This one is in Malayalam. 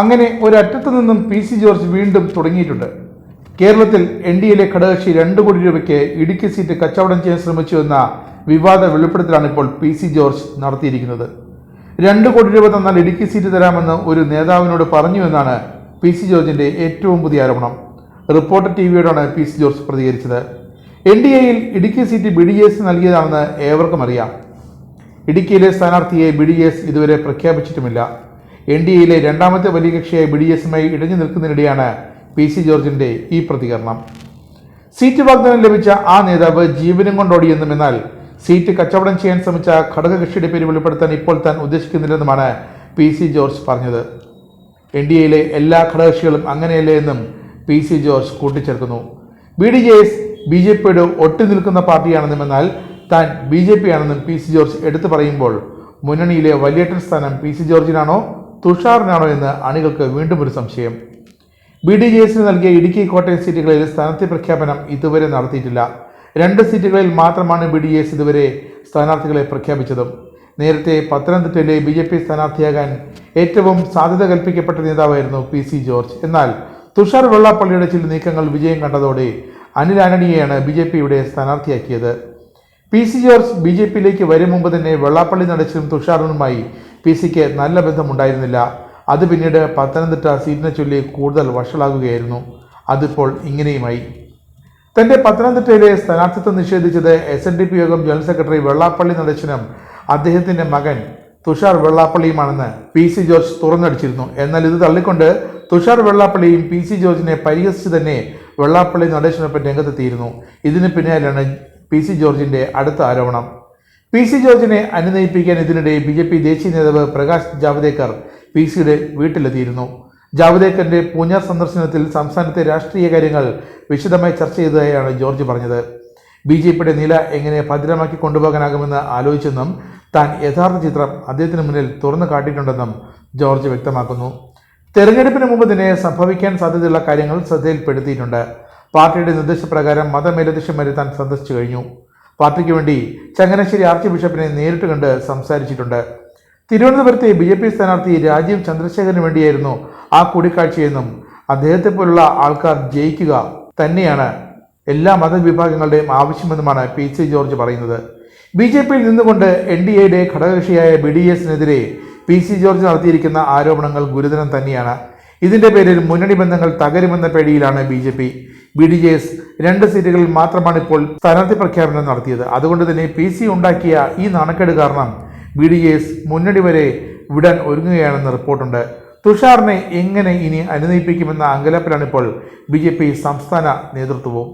അങ്ങനെ ഒരറ്റത്തു നിന്നും പി സി ജോർജ് വീണ്ടും തുടങ്ങിയിട്ടുണ്ട്. കേരളത്തിൽ എൻ ഡി എയിലെ ഘടകകക്ഷി രണ്ട് കോടി രൂപയ്ക്ക് ഇടുക്കി സീറ്റ് കച്ചവടം ചെയ്യാൻ ശ്രമിച്ചു എന്ന വിവാദ വെളിപ്പെടുത്തലാണ് ഇപ്പോൾ പി സി ജോർജ് നടത്തിയിരിക്കുന്നത്. രണ്ട് കോടി രൂപ തന്നാൽ ഇടുക്കി സീറ്റ് തരാമെന്ന് ഒരു നേതാവിനോട് പറഞ്ഞു എന്നാണ് പി സി ജോർജിന്റെ ഏറ്റവും പുതിയ ആരോപണം. റിപ്പോർട്ടർ ടി വിയോടാണ് പി സി ജോർജ് പ്രതികരിച്ചത്. എൻ ഡി എയിൽ Idukki seat B D S നൽകിയതാണെന്ന് ഏവർക്കും അറിയാം. ഇടുക്കിയിലെ സ്ഥാനാർത്ഥിയെ ബി ഡി എസ് ഇതുവരെ പ്രഖ്യാപിച്ചിട്ടുമില്ല. എൻ ഡി എയിലെ രണ്ടാമത്തെ വലിയ കക്ഷിയായ ബി ഡി എസുമായി ഇടഞ്ഞു നിൽക്കുന്നതിനിടെയാണ് പി സി ജോർജിന്റെ ഈ പ്രതികരണം. സീറ്റ് വാഗ്ദാനം ലഭിച്ച ആ നേതാവ് ജീവനും കൊണ്ടോടിയെന്നും എന്നാൽ സീറ്റ് കച്ചവടം ചെയ്യാൻ ശ്രമിച്ച ഘടകകക്ഷിയുടെ പേര് വെളിപ്പെടുത്താൻ ഇപ്പോൾ താൻ ഉദ്ദേശിക്കുന്നില്ലെന്നുമാണ് പി സി ജോർജ് പറഞ്ഞത്. എൻ ഡി എയിലെ എല്ലാ ഘടകകക്ഷികളും അങ്ങനെയല്ലേ എന്നും പി സി ജോർജ് കൂട്ടിച്ചേർക്കുന്നു. B D J S B J പിയുടെ ഒട്ടി നിൽക്കുന്ന പാർട്ടിയാണെന്നും എന്നാൽ താൻ ബി ജെ പി ആണെന്നും പി സി ജോർജ് എടുത്തു പറയുമ്പോൾ മുന്നണിയിലെ വലിയേട്ടൻ സ്ഥാനം പി സി ജോർജിനാണോ? തുഷാറിനാണോ എന്ന് അണികൾക്ക് വീണ്ടും ഒരു സംശയം. ബി ഡി ജെ എസിന് നൽകിയ ഇടുക്കി കോട്ടയം സീറ്റുകളിൽ സ്ഥാനാർത്ഥി പ്രഖ്യാപനം ഇതുവരെ നടത്തിയിട്ടില്ല. രണ്ട് സീറ്റുകളിൽ മാത്രമാണ് ബി ഡി എസ് ഇതുവരെ സ്ഥാനാർത്ഥികളെ പ്രഖ്യാപിച്ചതും. നേരത്തെ പത്തനംതിട്ടയിലെ ബി ജെ പി സ്ഥാനാർത്ഥിയാകാൻ ഏറ്റവും സാധ്യത കൽപ്പിക്കപ്പെട്ട നേതാവായിരുന്നു പി സി ജോർജ്. എന്നാൽ തുഷാർ വെള്ളാപ്പള്ളിയുടെ ചില നീക്കങ്ങൾ വിജയം കണ്ടതോടെ അനിൽ ആന്റണിയെയാണ് ബി ജെ പിയുടെ സ്ഥാനാർത്ഥിയാക്കിയത്. P C George B J പിയിലേക്ക് വരും മുമ്പ് തന്നെ വെള്ളാപ്പള്ളി നടച്ചിലും തുഷാറിനുമായി പി സിക്ക് നല്ല ബന്ധമുണ്ടായിരുന്നില്ല. അത് പിന്നീട് പത്തനംതിട്ട സീറ്റിനെ ചൊല്ലി കൂടുതൽ വഷളാകുകയായിരുന്നു. അതിപ്പോൾ ഇങ്ങനെയുമായി. തന്റെ പത്തനംതിട്ടയിലെ സ്ഥാനാർത്ഥിത്വം നിഷേധിച്ചത് എസ് എൻ ഡി പി യോഗം ജനറൽ സെക്രട്ടറി വെള്ളാപ്പള്ളി നടേശനും അദ്ദേഹത്തിന്റെ മകൻ തുഷാർ വെള്ളാപ്പള്ളിയുമാണെന്ന് പി സി ജോർജ് തുറന്നടിച്ചിരുന്നു. എന്നാൽ ഇത് തള്ളിക്കൊണ്ട് തുഷാർ വെള്ളാപ്പള്ളിയും പി സി ജോർജിനെ പരിഹസിച്ച് തന്നെ വെള്ളാപ്പള്ളി നടേശനൊപ്പം രംഗത്തെത്തിയിരുന്നു. ഇതിന് പിന്നാലെയാണ് പി സി ജോർജിന്റെ അടുത്ത ആരോപണം. പി സി ജോർജിനെ അനുനയിപ്പിക്കാൻ ഇതിനിടെ ബി ജെ പി ദേശീയ നേതാവ് പ്രകാശ് ജാവ്ദേക്കർ പി സിയുടെ വീട്ടിലെത്തിയിരുന്നു. ജാവ്ദേക്കറിന്റെ പൂഞ്ഞാർ സന്ദർശനത്തിൽ സംസ്ഥാനത്തെ രാഷ്ട്രീയ കാര്യങ്ങൾ വിശദമായി ചർച്ച ചെയ്തതായാണ് ജോർജ് പറഞ്ഞത്. ബി ജെ പിയുടെ നില എങ്ങനെ ഭദ്രമാക്കി കൊണ്ടുപോകാനാകുമെന്ന് ആലോചിച്ചെന്നും താൻ യഥാർത്ഥ ചിത്രം അദ്ദേഹത്തിന് മുന്നിൽ തുറന്നു കാട്ടിയിട്ടുണ്ടെന്നും ജോർജ് വ്യക്തമാക്കുന്നു. തെരഞ്ഞെടുപ്പിന് മുമ്പ് തന്നെ സംഭവിക്കാൻ സാധ്യതയുള്ള കാര്യങ്ങൾ ശ്രദ്ധയിൽപ്പെടുത്തിയിട്ടുണ്ട്. പാർട്ടിയുടെ നിർദ്ദേശപ്രകാരം മതമേലധ്യക്ഷന്മാരെ താൻ സന്ദർശിച്ചു കഴിഞ്ഞു. പാർട്ടിക്ക് വേണ്ടി ചങ്ങനാശ്ശേരി ആർച്ച് ബിഷപ്പിനെ നേരിട്ട് കണ്ട് സംസാരിച്ചിട്ടുണ്ട്. തിരുവനന്തപുരത്തെ ബി ജെ പി സ്ഥാനാർത്ഥി രാജീവ് ചന്ദ്രശേഖരന് വേണ്ടിയായിരുന്നു ആ കൂടിക്കാഴ്ചയെന്നും അദ്ദേഹത്തെ പോലുള്ള ആൾക്കാർ ജയിക്കുക തന്നെയാണ് എല്ലാ മതവിഭാഗങ്ങളുടെയും ആവശ്യമെന്നുമാണ് പി സി ജോർജ് പറയുന്നത്. ബി ജെ പിയിൽ നിന്നുകൊണ്ട് എൻ ഡി എയുടെ ഘടകകക്ഷിയായ ബി ഡി എസിനെതിരെ പി സി ജോർജ് നടത്തിയിരിക്കുന്ന ആരോപണങ്ങൾ ഗുരുതരം തന്നെയാണ്. ഇതിന്റെ പേരിൽ മുന്നണി ബന്ധങ്ങൾ തകരുമെന്ന പേടിയിലാണ് B J P. B D J S രണ്ട് സീറ്റുകളിൽ മാത്രമാണ് ഇപ്പോൾ സ്ഥാനാർത്ഥി പ്രഖ്യാപനം നടത്തിയത്. അതുകൊണ്ട് തന്നെ പി സി ഉണ്ടാക്കിയ ഈ നാണക്കേട് കാരണം ബി ഡി ജെ എസ് മുന്നണി വരെ വിടാൻ ഒരുങ്ങുകയാണെന്ന് റിപ്പോർട്ടുണ്ട്. തുഷാറിനെ എങ്ങനെ ഇനി അനുനയിപ്പിക്കുമെന്ന അങ്കലപ്പിലാണിപ്പോൾ ബി ജെ പി സംസ്ഥാന നേതൃത്വവും.